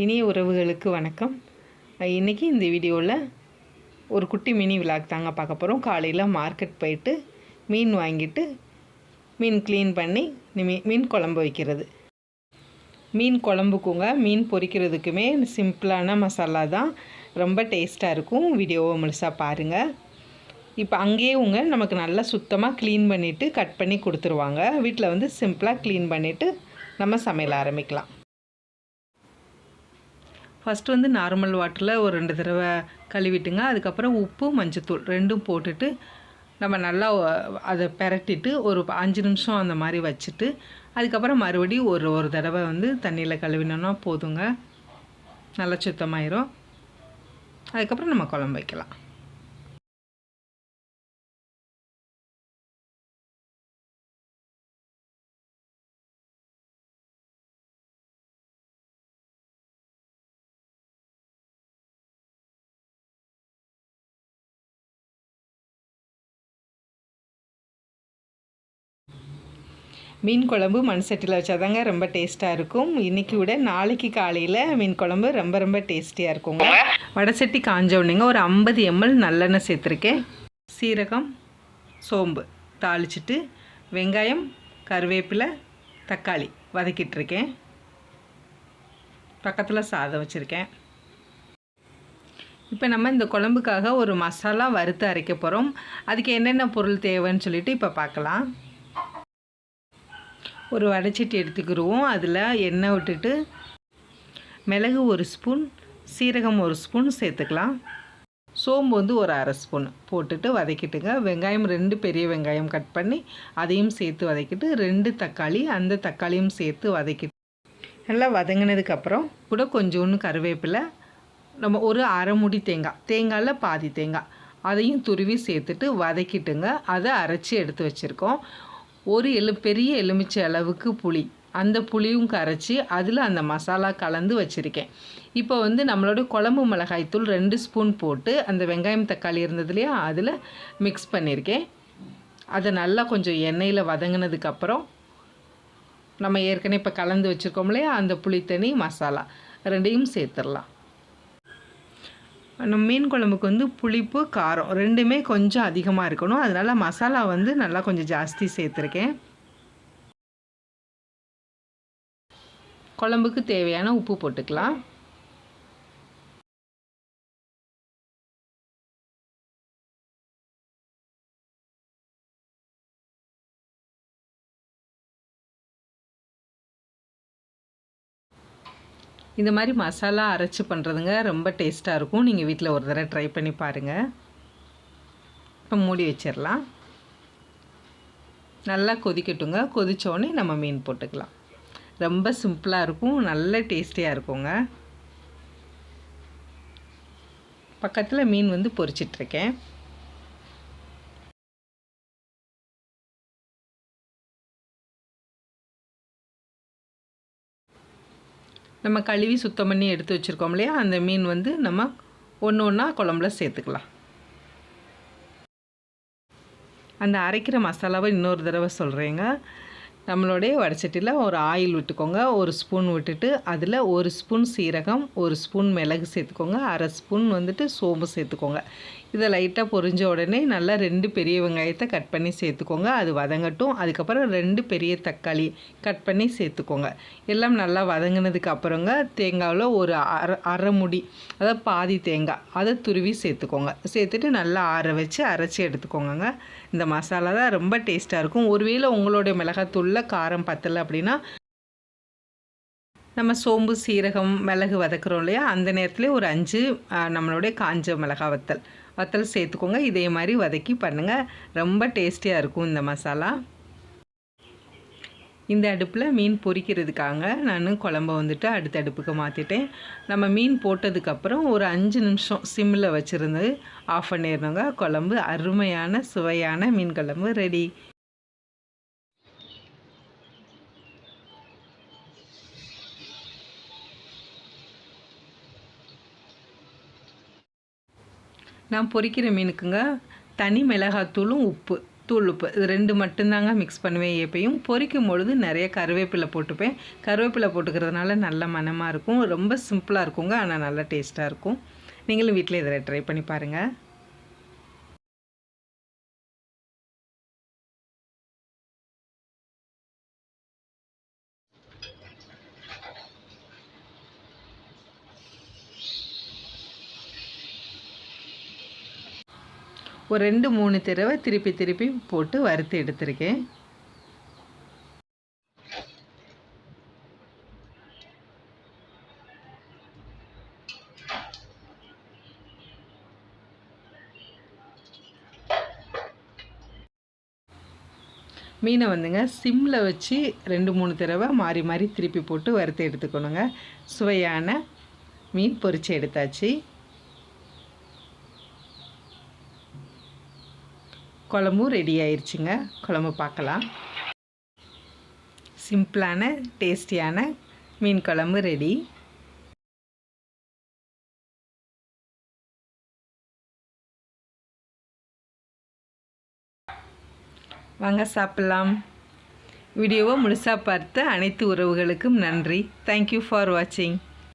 இனிய உறவுகளுக்கு வணக்கம். இன்றைக்கி இந்த வீடியோவில் ஒரு குட்டி மினி விளாக் தாங்க பார்க்க போகிறோம் காலையில் மார்க்கெட் போயிட்டு மீன் வாங்கிட்டு மீன் க்ளீன் பண்ணி மீ- மீன் குழம்பு வைக்கிறது. மீன் குழம்புக்குங்க மீன் பொரிக்கிறதுக்குமே சிம்பிளான மசாலா தான். ரொம்ப டேஸ்ட்டாக இருக்கும். வீடியோவை முழுசாக பாருங்கள் இப்போ அங்கேயே உங்க நமக்கு நல்லா சுத்தமாக க்ளீன் பண்ணிவிட்டு கட் பண்ணி கொடுத்துருவாங்க. வீட்டில் வந்து சிம்பிளாக க்ளீன் பண்ணிவிட்டு நம்ம சமையல் ஆரம்பிக்கலாம். ஃபஸ்ட்டு வந்து நார்மல் வாட்டரில் ஒரு ரெண்டு தடவை கழுவிட்டுங்க. அதுக்கப்புறம் உப்பு மஞ்சத்தூள் ரெண்டும் போட்டுட்டு நம்ம நல்லா அதை பெரட்டிட்டு ஒரு அஞ்சு நிமிஷம் அந்த மாதிரி வச்சுட்டு அதுக்கப்புறம் மறுபடியும் ஒரு ஒரு தடவை வந்து தண்ணியில் கழுவினோன்னா போதுங்க. நல்லா சுத்தமாயிரும். அதுக்கப்புறம் நம்ம குழம்பு வைக்கலாம். மீன் குழம்பு மண் சட்டியில் வச்சாதாங்க ரொம்ப டேஸ்ட்டாக இருக்கும். இன்றைக்கி விட நாளைக்கு காலையில் மீன் குழம்பு ரொம்ப ரொம்ப டேஸ்டியாக இருக்குங்க. வடை சட்டி காஞ்ச உடனேங்க ஒரு ஐம்பது எம்எல் நல்லெண்ணெய் சேர்த்துருக்கேன். சீரகம் சோம்பு தாளிச்சிட்டு வெங்காயம் கருவேப்பிலை தக்காளி வதக்கிட்டுருக்கேன். பக்கத்தில் சாதம் வச்சுருக்கேன். இப்போ நம்ம இந்த குழம்புக்காக ஒரு மசாலா வறுத்து அரைக்க போகிறோம் அதுக்கு என்னென்ன பொருள் தேவைன்னு சொல்லிட்டு இப்போ பார்க்கலாம். ஒரு வடைச்சட்டி எடுத்துக்கிடுவோம் அதில் எண்ணெய் விட்டுட்டு மிளகு ஒரு ஸ்பூன் சீரகம் ஒரு ஸ்பூன் சேர்த்துக்கலாம். சோம்பு வந்து ஒரு அரை ஸ்பூன் போட்டுட்டு வதக்கிட்டுங்க. வெங்காயம் ரெண்டு பெரிய வெங்காயம் கட் பண்ணி அதையும் சேர்த்து வதக்கிட்டு ரெண்டு தக்காளி அந்த தக்காளியும் சேர்த்து வதக்கிட்டு நல்லா வதங்கினதுக்கப்புறம் கூட கொஞ்சோண்டு கருவேப்பிலை நம்ம ஒரு அரை முடி தேங்காய் தேங்காயில் பாதி தேங்காய் அதையும் துருவி சேர்த்துட்டு வதக்கிட்டுங்க. அதை அரைச்சி எடுத்து வச்சுருக்கோம். ஒரு எலு பெரிய எலுமிச்சை அளவுக்கு புளி. அந்த புளியும் கரைச்சி அதில் அந்த மசாலா கலந்து வச்சுருக்கேன். இப்போ வந்து நம்மளோட குழம்பு மிளகாய்த்தூள் ரெண்டு ஸ்பூன் போட்டு அந்த வெங்காயம் தக்காளி இருந்தது இல்லையா அதில் மிக்ஸ் பண்ணியிருக்கேன் அதை நல்லா கொஞ்சம் எண்ணெயில் வதங்கினதுக்கப்புறம் நம்ம ஏற்கனவே இப்போ கலந்து வச்சுருக்கோம் இல்லையா அந்த புளித்தனி மசாலா ரெண்டையும் சேர்த்துடலாம். நம்ம மீன் குழம்புக்கு வந்து புளிப்பு காரம் ரெண்டுமே கொஞ்சம் அதிகமாக இருக்கணும். அதனால மசாலா வந்து நல்லா கொஞ்சம் ஜாஸ்தி சேர்த்துருக்கேன். குழம்புக்கு தேவையான உப்பு போட்டுக்கலாம். இந்த மாதிரி மசாலா அரைச்சி பண்ணுறதுங்க ரொம்ப டேஸ்ட்டாக இருக்கும். நீங்கள் வீட்டில் ஒரு தடவை ட்ரை பண்ணி பாருங்கள் இப்போ மூடி வச்சிடலாம் நல்லா கொதிக்கட்டுங்க. கொதித்தோடனே நம்ம மீன் போட்டுக்கலாம். ரொம்ப சிம்பிளாக இருக்கும். நல்ல டேஸ்டியாக இருக்குங்க. பக்கத்தில் மீன் வந்து பொரிச்சிட்ருக்கேன் நம்ம கழுவி சுத்தம் பண்ணி எடுத்து வச்சுருக்கோம் இல்லையா? அந்த மீன் வந்து நம்ம ஒன்று ஒன்றா குழம்புல சேர்த்துக்கலாம். அந்த அரைக்கிற மசாலாவை இன்னொரு தடவை சொல்கிறேங்க நம்மளுடைய வடச்சட்டியில் ஒரு ஆயில் விட்டுக்கோங்க. ஒரு ஸ்பூன் விட்டுட்டு அதில் ஒரு ஸ்பூன் சீரகம் ஒரு ஸ்பூன் மிளகு சேர்த்துக்கோங்க. அரை ஸ்பூன் வந்துட்டு சோம்பு சேர்த்துக்கோங்க. இதை லைட்டாக பொரிஞ்ச உடனே நல்லா ரெண்டு பெரிய வெங்காயத்தை கட் பண்ணி சேர்த்துக்கோங்க. அது வதங்கட்டும். அதுக்கப்புறம் ரெண்டு பெரிய தக்காளி கட் பண்ணி சேர்த்துக்கோங்க. எல்லாம் நல்லா வதங்கினதுக்கு அப்புறங்க தேங்காவில் ஒரு அரை அரை முடி அதாவது பாதி தேங்காய் அதை துருவி சேர்த்துக்கோங்க. சேர்த்துட்டு நல்லா ஆற வச்சு அரைச்சி எடுத்துக்கோங்கங்க. இந்த மசாலா தான் ரொம்ப டேஸ்ட்டாக இருக்கும். ஒருவேளை உங்களுடைய மிளகாத்தூளில் காரம் பத்தலை அப்படின்னா நம்ம சோம்பு சீரகம் மிளகு வதக்குறோம் இல்லையா? அந்த நேரத்துலேயே ஒரு அஞ்சு நம்மளுடைய காஞ்ச மிளகா வத்தல். வத்தல் சேர்த்துக்கோங்க. இதே மாதிரி வதக்கி பண்ணுங்கள் ரொம்ப டேஸ்டியாக இருக்கும் இந்த மசாலா. இந்த அடுப்பில் மீன் பொரிக்கிறதுக்காக நான் குழம்ப வந்துட்டு அடுத்த அடுப்புக்கு மாற்றிட்டேன் நம்ம மீன் போட்டதுக்கப்புறம் ஒரு அஞ்சு நிமிஷம் சிம்மில் வச்சுருந்து ஆஃப் பண்ணிடணுங்க. குழம்பு அருமையான சுவையான மீன் குழம்பு ரெடி. நான் பொறிக்கிற மீனுக்குங்க தனி மிளகாத்தூளும் உப்பு தூள் உப்பு. இது ரெண்டு மட்டும்தாங்க மிக்ஸ் பண்ணுவேன் எப்பயும். பொரிக்கும் பொழுது நிறைய கருவேப்பிலை போட்டுப்பேன். கருவேப்பிலை போட்டுக்கிறதுனால நல்ல மணமாக இருக்கும். ரொம்ப சிம்பிளாக இருக்குங்க ஆனால் நல்லா டேஸ்ட்டாக இருக்கும். நீங்களும் வீட்டில் இதில் ட்ரை பண்ணி பாருங்கள் ஒரு ரெண்டு மூணு தடவை திருப்பி திருப்பி போட்டு வறுத்து எடுத்திருக்கேன். மீனை வந்துங்க சிம்மில் வச்சு ரெண்டு மூணு தடவை மாறி மாறி திருப்பி போட்டு வறுத்து எடுத்துக்கணுங்க. சுவையான மீன் பொரித்து எடுத்தாச்சு. குழம்பும் ரெடி ஆயிடுச்சுங்க குழம்பு பார்க்கலாம். சிம்பிளான டேஸ்டியான மீன் குழம்பு ரெடி வாங்க சாப்பிட்லாம். வீடியோவை முழுசாக பார்த்த அனைத்து உறவுகளுக்கும் நன்றி. தேங்க்யூ ஃபார் வாட்சிங்